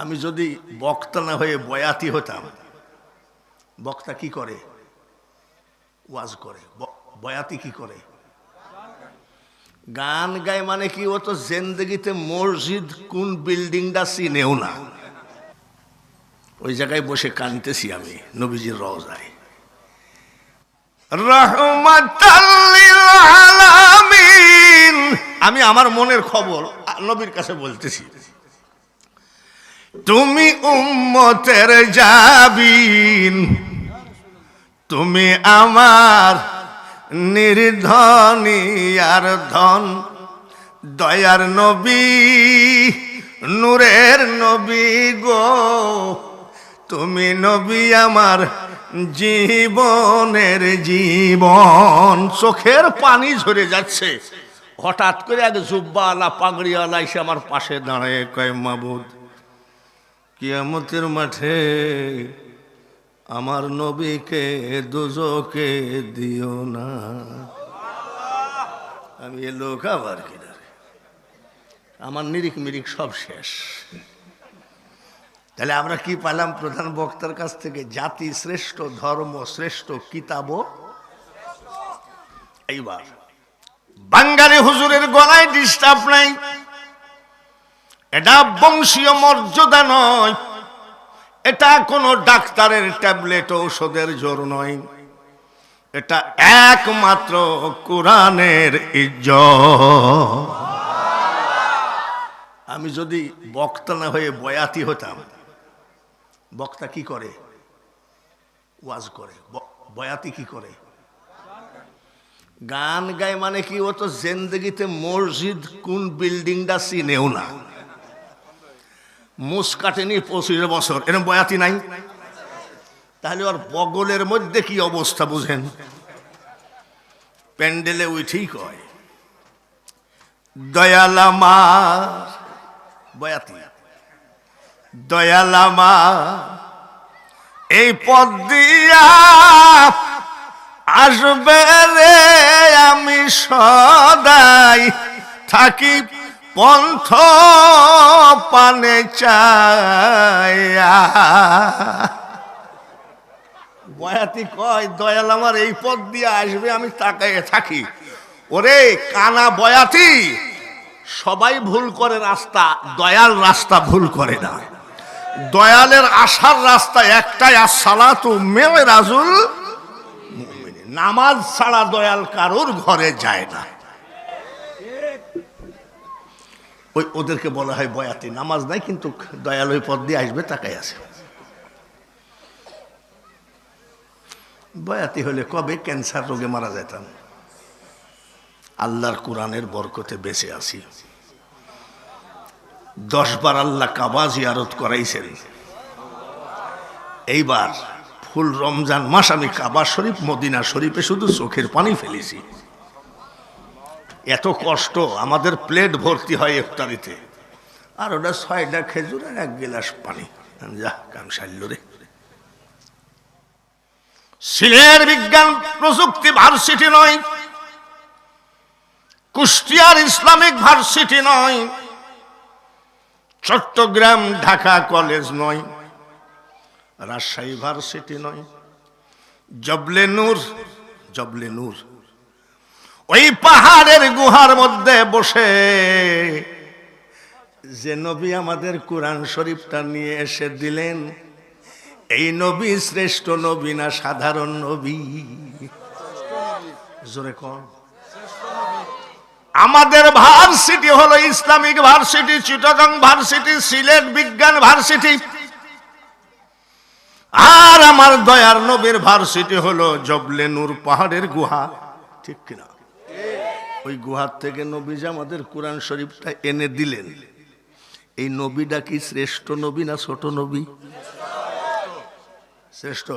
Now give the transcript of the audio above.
আমি যদি বক্তা না হয়ে বয়াতি হতাম, বক্তা কি করে? ওয়াজ করে। বয়াতি কি করে? গান গায় মানে কি, ও তো জেন্দেগিতে মসজিদ কোন বিল্ডিংটা চিনেও না। ওই জায়গায় বসে কানতেছি আমি, নবীজির রওজায়। আমি আমার মনের খবর নবীর কাছে বলতেছি। তুমি উম্মতের যাবিন তুমি আমার নির্ধনী আর ধন। দয়ার নবী, নূরের নবী গো। তুমি নবী আমার জীবনের জীবন। চোখের পানি ঝরে যাচ্ছে। হঠাৎ করে এক জুব্বাওয়ালা পাগড়িওয়ালা এসে আমার পাশে দাঁড়ায়, কয়, মাবুদ কিয়ামতের মাঠে আমার নবীকে, দুজকে দিও না। আমি এ লোক আবার কিনারে আমার নিরিক মিরিক সব শেষ। তাহলে আমরা কি পেলাম প্রধান বক্তার কাছ থেকে? জাতি শ্রেষ্ঠ, ধর্ম শ্রেষ্ঠ কিতাব এইবার বাঙ্গালী হুজুরের গলায় ডিস্টার্ব নাই। এটা বংশীয় মর্যাদা নয়। এটা কোনো ডাক্তারের ট্যাবলেট, ঔষধের জোর নয়। এটা একমাত্র কোরআনের ইজ্জত। আমি যদি বক্তা না হয়ে বয়াতি হতাম, বক্তা কি করে? ওয়াজ করে। বয়াতি কি করে? গান গায় মানে কি, ও তো জেন্দেগিতে মসজিদ কোন বিল্ডিংটা চিনেও না। মুস কাটেনি পঁচিশ বছর। এরকম বয়াতি নাই? তাহলে ওর বগলের মধ্যে কি অবস্থা বুঝেন? প্যান্ডেলে উঠেই কয় দয়ালামার বয়াতি দয়ালামা এই পদ দিয়া আসবে রে আমি সদাই থাকি পন্থ পানে চায়া। বয়াতি কয়, দয়াল আমার, এই পথ দিয়ে আসবে, আমি তাকায় থাকি। ওরে কানা বয়াতি, সবাই ভুল করে রাস্তা, দয়াল রাস্তা ভুল করে না। দয়ালের আসার রাস্তা একটাই, আসসালাতু মেয়ে রাজুল নামাজ ছাড়া দয়াল কারোর ঘরে যায় না। ওই ওদেরকে বলা হয় বয়াতি নামাজ নাই, কিন্তু দয়াল ওই পথ দিয়ে আসবে তাকাই আছে। বয়াতি হলে কবে ক্যান্সার রোগে মারা যেতাম? আল্লাহর কোরআনের বরকতে বেঁচে আছি। দশবার আল্লাহ কাবা জিয়ারত করাইছেন। এইবার ফুল রমজান মাস আমি কাবা শরীফ, মদিনা শরীফে শুধু চোখের পানি ফেলেছি। এত কষ্ট, আমাদের প্লেট ভর্তি হয় ইফতারিতে। আর ওটা ছয়টা খেজুর আর এক গিলাস পানি। যা, কাম রে। সিলের বিজ্ঞান প্রযুক্তি ভার্সিটি নয়, কুষ্টিয়ার ইসলামিক ভার্সিটি নয়, চট্টগ্রাম ঢাকা কলেজ নয়, রাজশাহী ভার্সিটি নয় জবলে নূর জবলে নূর ওই পাহাড়ের গুহার মধ্যে বসে। যে নবী আমাদের কোরআন শরীফটা নিয়ে এসে দিলেন, এই নবী শ্রেষ্ঠ নবী না সাধারণ নবী? জোরে কন। আমাদের ভার্সিটি হলো Islamic varsity, Chittagong varsity, Sylhet বিজ্ঞান ভার্সিটি। আর আমার দয়ার নবীর ভার্সিটি হলো জবলে নূর পাহাড়ের গুহা, ঠিক কিনা? ওই গুহার থেকে নবীজি আমাদের কোরআন শরীফটা এনে দিলেন। এই নবীটা কি শ্রেষ্ঠ নবী না ছোট নবী? শ্রেষ্ঠ।